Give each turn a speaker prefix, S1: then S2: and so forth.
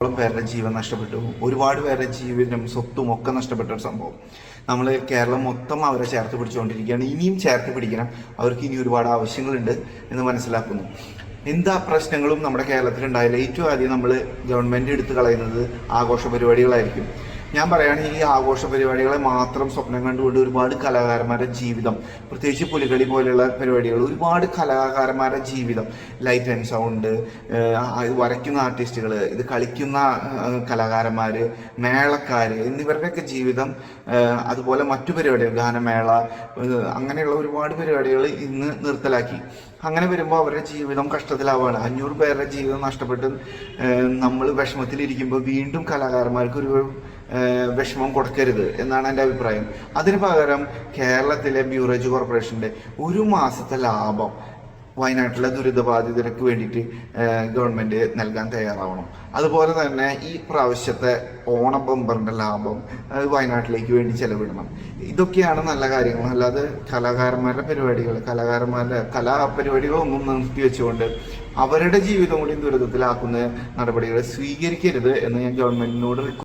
S1: പേരുടെ ജീവൻ നഷ്ടപ്പെട്ടു. ഒരുപാട് പേരുടെ ജീവനും സ്വത്തും ഒക്കെ നഷ്ടപ്പെട്ട ഒരു സംഭവം. നമ്മൾ കേരളം മൊത്തം അവരെ ചേർത്ത് പിടിച്ചുകൊണ്ടിരിക്കുകയാണ് ഇനിയും ചേർത്ത് പിടിക്കണം. അവർക്ക് ഇനി ഒരുപാട് ആവശ്യങ്ങളുണ്ട് എന്ന് മനസ്സിലാക്കുന്നു. എന്താ പ്രശ്നങ്ങളും നമ്മുടെ കേരളത്തിൽ ഉണ്ടായാലും ഏറ്റവും ആദ്യം നമ്മൾ ഗവൺമെന്റ് എടുത്തു കളയുന്നത് ആഘോഷ പരിപാടികളായിരിക്കും. ഞാൻ പറയുകയാണെങ്കിൽ ഈ ആഘോഷ പരിപാടികളെ മാത്രം സ്വപ്നം കണ്ടുകൊണ്ട് ഒരുപാട് കലാകാരന്മാരുടെ ജീവിതം പ്രത്യേകിച്ച് പുലികളി പോലെയുള്ള പരിപാടികൾ ഒരുപാട് കലാകാരന്മാരുടെ ജീവിതം. ലൈറ്റ് ആൻഡ് സൗണ്ട് വരയ്ക്കുന്ന ആർട്ടിസ്റ്റുകൾ ഇത് കളിക്കുന്ന കലാകാരന്മാർ മേളക്കാർ എന്നിവരുടെയൊക്കെ ജീവിതം അതുപോലെ മറ്റു പരിപാടികൾ ഗാനമേള അങ്ങനെയുള്ള ഒരുപാട് പരിപാടികൾ ഇന്ന് നിർത്തലാക്കി. അങ്ങനെ വരുമ്പോൾ അവരുടെ ജീവിതം കഷ്ടത്തിലാവുകയാണ് അഞ്ഞൂറ് പേരുടെ ജീവിതം നഷ്ടപ്പെട്ട് നമ്മൾ വിഷമത്തിലിരിക്കുമ്പോൾ വീണ്ടും കലാകാരന്മാർക്ക് ഒരു വിഷമം കൊടുക്കരുത് എന്നാണ് എന്റെ അഭിപ്രായം. അതിന് പകരം കേരളത്തിലെ ബ്യൂറേജ് കോർപ്പറേഷന്റെ ഒരു മാസത്തെ ലാഭം വയനാട്ടിലെ ദുരിതബാധിതർക്ക് വേണ്ടിയിട്ട് ഗവൺമെന്റ് നൽകാൻ തയ്യാറാവണം. അതുപോലെ തന്നെ ഈ പ്രാവശ്യത്തെ ഓണ ബമ്പറിന്റെ ലാഭം വയനാട്ടിലേക്ക് വേണ്ടി ചെലവിടണം. ഇതൊക്കെയാണ് നല്ല കാര്യങ്ങൾ. അല്ലാതെ കലാകാരന്മാരുടെ പരിപാടികൾ കലാകാരന്മാരുടെ കലാപരിപാടികളൊന്നും നിർത്തി വെച്ചുകൊണ്ട് അവരുടെ ജീവിതം കൂടി ദുരിതത്തിലാക്കുന്ന നടപടികൾ സ്വീകരിക്കരുത് എന്ന് ഞാൻ ഗവൺമെന്റിനോട്